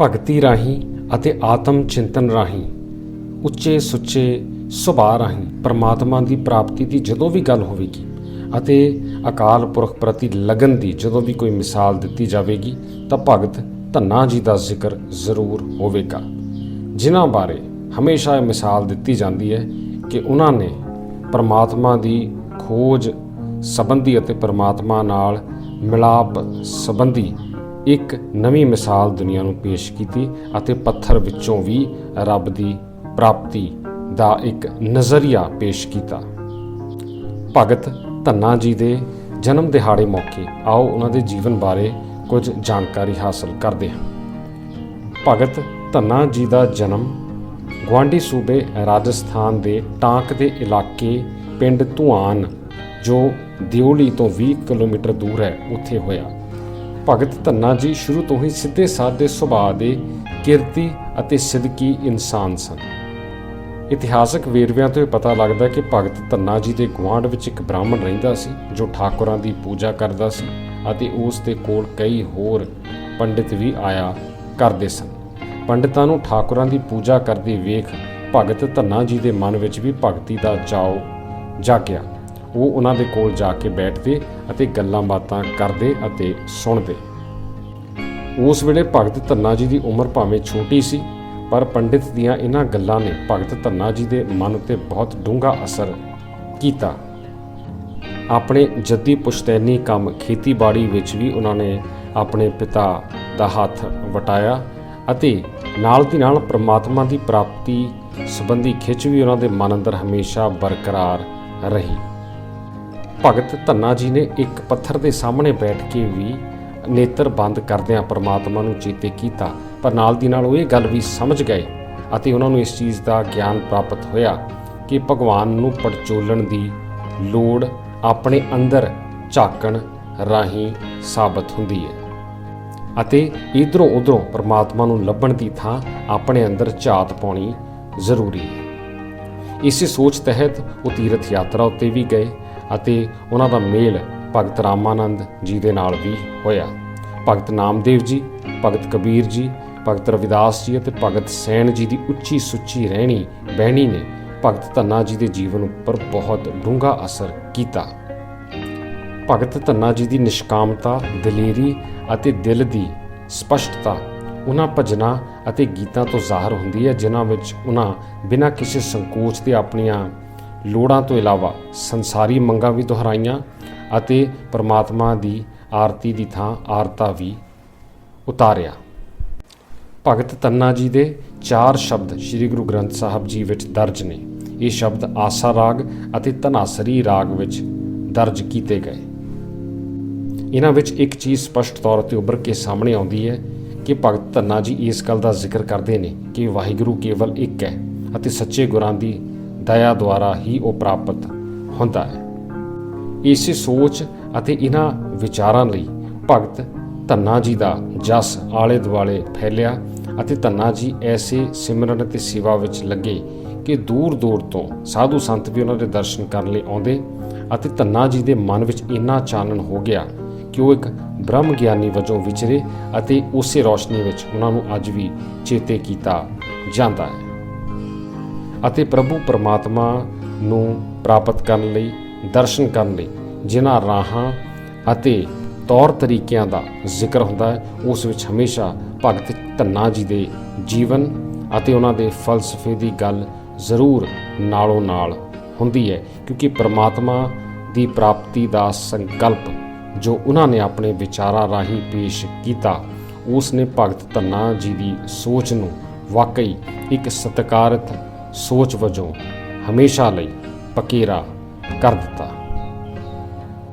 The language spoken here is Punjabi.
ਭਗਤੀ ਰਾਹੀਂ ਅਤੇ ਆਤਮ ਚਿੰਤਨ ਰਾਹੀਂ, ਉੱਚੇ ਸੁੱਚੇ ਸੁਭਾਅ ਰਾਹੀਂ ਪਰਮਾਤਮਾ ਦੀ ਪ੍ਰਾਪਤੀ ਦੀ ਜਦੋਂ ਵੀ ਗੱਲ ਹੋਵੇਗੀ ਅਤੇ ਅਕਾਲ ਪੁਰਖ ਪ੍ਰਤੀ ਲਗਨ ਦੀ ਜਦੋਂ ਵੀ ਕੋਈ ਮਿਸਾਲ ਦਿੱਤੀ ਜਾਵੇਗੀ, ਤਾਂ ਭਗਤ ਧੰਨਾ ਜੀ ਦਾ ਜ਼ਿਕਰ ਜ਼ਰੂਰ ਹੋਵੇਗਾ। ਜਿਨ੍ਹਾਂ ਬਾਰੇ ਹਮੇਸ਼ਾ ਇਹ ਮਿਸਾਲ ਦਿੱਤੀ ਜਾਂਦੀ ਹੈ ਕਿ ਉਹਨਾਂ ਨੇ ਪਰਮਾਤਮਾ ਦੀ ਖੋਜ ਸੰਬੰਧੀ ਅਤੇ ਪਰਮਾਤਮਾ ਨਾਲ ਮਿਲਾਪ ਸੰਬੰਧੀ ਇੱਕ ਨਵੀਂ ਮਿਸਾਲ ਦੁਨੀਆ ਨੂੰ ਪੇਸ਼ ਕੀਤੀ ਅਤੇ ਪੱਥਰ ਵਿੱਚੋਂ ਵੀ ਰੱਬ ਦੀ ਪ੍ਰਾਪਤੀ ਦਾ ਇੱਕ ਨਜ਼ਰੀਆ ਪੇਸ਼ ਕੀਤਾ। ਭਗਤ ਧੰਨਾ ਜੀ ਦੇ ਜਨਮ ਦਿਹਾੜੇ ਮੌਕੇ ਆਓ ਉਹਨਾਂ ਦੇ ਜੀਵਨ ਬਾਰੇ ਕੁਝ ਜਾਣਕਾਰੀ ਹਾਸਲ ਕਰਦੇ ਹਾਂ। ਭਗਤ ਧੰਨਾ ਜੀ ਦਾ ਜਨਮ ਗੁਆਂਢੀ ਸੂਬੇ ਰਾਜਸਥਾਨ ਦੇ ਟਾਂਕ ਦੇ ਇਲਾਕੇ ਪਿੰਡ ਧੂਆਨ, ਜੋ ਦਿਉਲੀ ਤੋਂ 20 ਕਿਲੋਮੀਟਰ ਦੂਰ ਹੈ, ਉੱਥੇ ਹੋਇਆ। ਭਗਤ ਧੰਨਾ ਜੀ ਸ਼ੁਰੂ ਤੋਂ ਹੀ ਸਿੱਧੇ ਸਾਦੇ ਸੁਭਾਅ ਦੇ ਕਿਰਤੀ ਅਤੇ ਸਿੱਧਕੀ ਇਨਸਾਨ ਸਨ। ਇਤਿਹਾਸਕ ਵੇਰਵਿਆਂ ਤੋਂ ਇਹ ਪਤਾ ਲੱਗਦਾ ਕਿ ਭਗਤ ਧੰਨਾ ਜੀ ਦੇ ਗੁਆਂਢ ਵਿੱਚ ਇੱਕ ਬ੍ਰਾਹਮਣ ਰਹਿੰਦਾ ਸੀ, ਜੋ ਠਾਕੁਰਾਂ ਦੀ ਪੂਜਾ ਕਰਦਾ ਸੀ ਅਤੇ ਉਸ ਦੇ ਕੋਲ ਕਈ ਹੋਰ ਪੰਡਿਤ ਵੀ ਆਇਆ ਕਰਦੇ ਸਨ। ਪੰਡਿਤਾਂ ਨੂੰ ਠਾਕੁਰਾਂ ਦੀ ਪੂਜਾ ਕਰਦੇ ਵੇਖ ਭਗਤ ਧੰਨਾ ਜੀ ਦੇ ਮਨ ਵਿੱਚ ਵੀ ਭਗਤੀ ਦਾ ਚਾਉ ਜਾਗਿਆ। ਉਹ ਉਹਨਾਂ ਦੇ ਕੋਲ ਜਾ ਕੇ ਬੈਠਦੇ ਅਤੇ ਗੱਲਾਂ ਬਾਤਾਂ ਕਰਦੇ ਅਤੇ ਸੁਣਦੇ। ਉਸ ਵੇਲੇ ਭਗਤ ਧੰਨਾ ਜੀ ਦੀ ਉਮਰ ਭਾਵੇਂ ਛੋਟੀ ਸੀ, ਪਰ ਪੰਡਿਤ ਦੀਆਂ ਇਹਨਾਂ ਗੱਲਾਂ ਨੇ ਭਗਤ ਧੰਨਾ ਜੀ ਦੇ ਮਨ ਉੱਤੇ ਬਹੁਤ ਡੂੰਘਾ ਅਸਰ ਕੀਤਾ। ਆਪਣੇ ਜੱਦੀ ਪੁਸ਼ਤੈਨੀ ਕੰਮ ਖੇਤੀਬਾੜੀ ਵਿੱਚ ਵੀ ਉਹਨਾਂ ਨੇ ਆਪਣੇ ਪਿਤਾ ਦਾ ਹੱਥ ਵਟਾਇਆ ਅਤੇ ਨਾਲ ਦੀ ਨਾਲ ਪ੍ਰਮਾਤਮਾ ਦੀ ਪ੍ਰਾਪਤੀ ਸੰਬੰਧੀ ਖਿੱਚ ਵੀ ਉਹਨਾਂ ਦੇ ਮਨ ਅੰਦਰ ਹਮੇਸ਼ਾ ਬਰਕਰਾਰ ਰਹੀ। ਭਗਤ ਧੰਨਾ ਜੀ ਨੇ ਇੱਕ ਪੱਥਰ ਦੇ ਸਾਹਮਣੇ ਬੈਠ ਕੇ ਵੀ ਨੇਤਰ ਬੰਦ ਕਰਦਿਆਂ ਪ੍ਰਮਾਤਮਾ ਨੂੰ ਚੇਤੇ ਕੀਤਾ, ਪਰ ਨਾਲ ਦੀ ਨਾਲ ਉਹ ਇਹ ਗੱਲ ਵੀ ਸਮਝ ਗਏ ਅਤੇ ਉਹਨਾਂ ਨੂੰ ਇਸ ਚੀਜ਼ ਦਾ ਗਿਆਨ ਪ੍ਰਾਪਤ ਹੋਇਆ ਕਿ ਭਗਵਾਨ ਨੂੰ ਪੜਚੋਲਣ ਦੀ ਲੋੜ ਆਪਣੇ ਅੰਦਰ ਝਾਕਣ ਰਾਹੀਂ ਸਾਬਤ ਹੁੰਦੀ ਹੈ ਅਤੇ ਇਧਰੋਂ ਉਧਰੋਂ ਪਰਮਾਤਮਾ ਨੂੰ ਲੱਭਣ ਦੀ ਥਾਂ ਆਪਣੇ ਅੰਦਰ ਝਾਤ ਪਾਉਣੀ ਜ਼ਰੂਰੀ ਹੈ। ਇਸੇ ਸੋਚ ਤਹਿਤ ਉਹ ਤੀਰਥ ਯਾਤਰਾ ਉੱਤੇ ਵੀ ਗਏ ਅਤੇ ਉਹਨਾਂ ਦਾ ਮੇਲ ਭਗਤ ਰਾਮਾਨੰਦ ਜੀ ਦੇ ਨਾਲ ਵੀ ਹੋਇਆ। ਭਗਤ ਨਾਮਦੇਵ ਜੀ, ਭਗਤ ਕਬੀਰ ਜੀ, ਭਗਤ ਰਵਿਦਾਸ ਜੀ ਅਤੇ ਭਗਤ ਸੈਣ ਜੀ ਦੀ ਉੱਚੀ ਸੁੱਚੀ ਰਹਿਣੀ ਬਹਿਣੀ ਨੇ ਭਗਤ ਧੰਨਾ ਜੀ ਦੇ ਜੀਵਨ ਉੱਪਰ ਬਹੁਤ ਡੂੰਘਾ ਅਸਰ ਕੀਤਾ। ਭਗਤ ਧੰਨਾ ਜੀ ਦੀ ਨਿਸ਼ਕਾਮਤਾ, ਦਲੇਰੀ ਅਤੇ ਦਿਲ ਦੀ ਸਪਸ਼ਟਤਾ ਉਹਨਾਂ ਭਜਨਾਂ ਅਤੇ ਗੀਤਾਂ ਤੋਂ ਜ਼ਾਹਰ ਹੁੰਦੀ ਹੈ, ਜਿਨ੍ਹਾਂ ਵਿੱਚ ਉਹਨਾਂ ਬਿਨਾਂ ਕਿਸੇ ਸੰਕੋਚ ਦੇ ਆਪਣੀਆਂ ਲੋੜਾਂ ਤੋਂ ਇਲਾਵਾ ਸੰਸਾਰੀ ਮੰਗਾਂ ਵੀ ਦੁਹਰਾਈਆਂ ਅਤੇ ਪਰਮਾਤਮਾ ਦੀ ਆਰਤੀ ਦੀ ਥਾਂ ਆਰਤਾ ਵੀ ਉਤਾਰਿਆ। ਭਗਤ ਤੰਨਾ ਜੀ ਦੇ ਚਾਰ ਸ਼ਬਦ ਸ੍ਰੀ ਗੁਰੂ ਗ੍ਰੰਥ ਸਾਹਿਬ ਜੀ ਵਿੱਚ ਦਰਜ ਨੇ। ਇਹ ਸ਼ਬਦ ਆਸਾ ਰਾਗ ਅਤੇ ਧਨਾਸਰੀ ਰਾਗ ਵਿੱਚ ਦਰਜ ਕੀਤੇ ਗਏ। ਇਹਨਾਂ ਵਿੱਚ ਇੱਕ ਚੀਜ਼ ਸਪਸ਼ਟ ਤੌਰ ਤੇ ਉੱਭਰ ਕੇ ਸਾਹਮਣੇ ਆਉਂਦੀ ਹੈ ਕਿ ਭਗਤ ਧੰਨਾ ਜੀ ਇਸ ਗੱਲ ਦਾ ਜ਼ਿਕਰ ਕਰਦੇ ਨੇ ਕਿ ਵਾਹਿਗੁਰੂ ਕੇਵਲ ਇੱਕ ਹੈ ਅਤੇ ਸੱਚੇ ਗੁਰਾਂ ਦੀ ਦਇਆ ਦੁਆਰਾ ਹੀ ਉਹ ਪ੍ਰਾਪਤ ਹੁੰਦਾ ਹੈ। ਇਸੇ ਸੋਚ ਅਤੇ ਇਹਨਾਂ ਵਿਚਾਰਾਂ ਲਈ ਭਗਤ ਧੰਨਾ ਜੀ ਦਾ ਜਸ ਆਲੇ ਦੁਆਲੇ ਫੈਲਿਆ ਅਤੇ ਧੰਨਾ ਜੀ ਐਸੇ ਸਿਮਰਨ ਅਤੇ ਸੇਵਾ ਵਿੱਚ ਲੱਗੇ ਕਿ ਦੂਰ ਦੂਰ ਤੋਂ ਸਾਧੂ ਸੰਤ ਵੀ ਉਹਨਾਂ ਦੇ ਦਰਸ਼ਨ ਕਰਨ ਲਈ ਆਉਂਦੇ ਅਤੇ ਧੰਨਾ ਜੀ ਦੇ ਮਨ ਵਿੱਚ ਇੰਨਾ ਚਾਨਣ ਹੋ ਗਿਆ ਕਿ ਉਹ ਇੱਕ ਬ੍ਰਹਮ ਗਿਆਨੀ ਵਜੋਂ ਵਿਚਰੇ ਅਤੇ ਉਸੇ ਰੋਸ਼ਨੀ ਵਿੱਚ ਉਹਨਾਂ ਨੂੰ ਅੱਜ ਵੀ ਚੇਤੇ ਕੀਤਾ ਜਾਂਦਾ ਹੈ ਅਤੇ ਪ੍ਰਭੂ ਪਰਮਾਤਮਾ ਨੂੰ ਪ੍ਰਾਪਤ ਕਰਨ ਲਈ ਦਰਸ਼ਨ ਕਰਨ ਲਈ ਜਿਨ੍ਹਾਂ ਰਾਹਾਂ ਅਤੇ ਤੌਰ ਤਰੀਕਿਆਂ ਦਾ ਜ਼ਿਕਰ ਹੁੰਦਾ ਹੈ, ਉਸ ਵਿੱਚ ਹਮੇਸ਼ਾ ਭਗਤ ਧੰਨਾ ਜੀ ਦੇ ਜੀਵਨ ਅਤੇ ਉਹਨਾਂ ਦੇ ਫਲਸਫੇ ਦੀ ਗੱਲ ਜ਼ਰੂਰ ਨਾਲੋਂ ਨਾਲ ਹੁੰਦੀ ਹੈ, ਕਿਉਂਕਿ ਪ੍ਰਮਾਤਮਾ ਦੀ ਪ੍ਰਾਪਤੀ ਦਾ ਸੰਕਲਪ ਜੋ ਉਹਨਾਂ ਨੇ ਆਪਣੇ ਵਿਚਾਰਾਂ ਰਾਹੀਂ ਪੇਸ਼ ਕੀਤਾ, ਉਸ ਨੇ ਭਗਤ ਧੰਨਾ ਜੀ ਦੀ ਸੋਚ ਨੂੰ ਵਾਕਈ ਇੱਕ ਸਤਿਕਾਰਤ ਸੋਚ ਵਜੋਂ ਹਮੇਸ਼ਾ ਲਈ ਪਕੇਰਾ ਕਰ ਦਿੱਤਾ।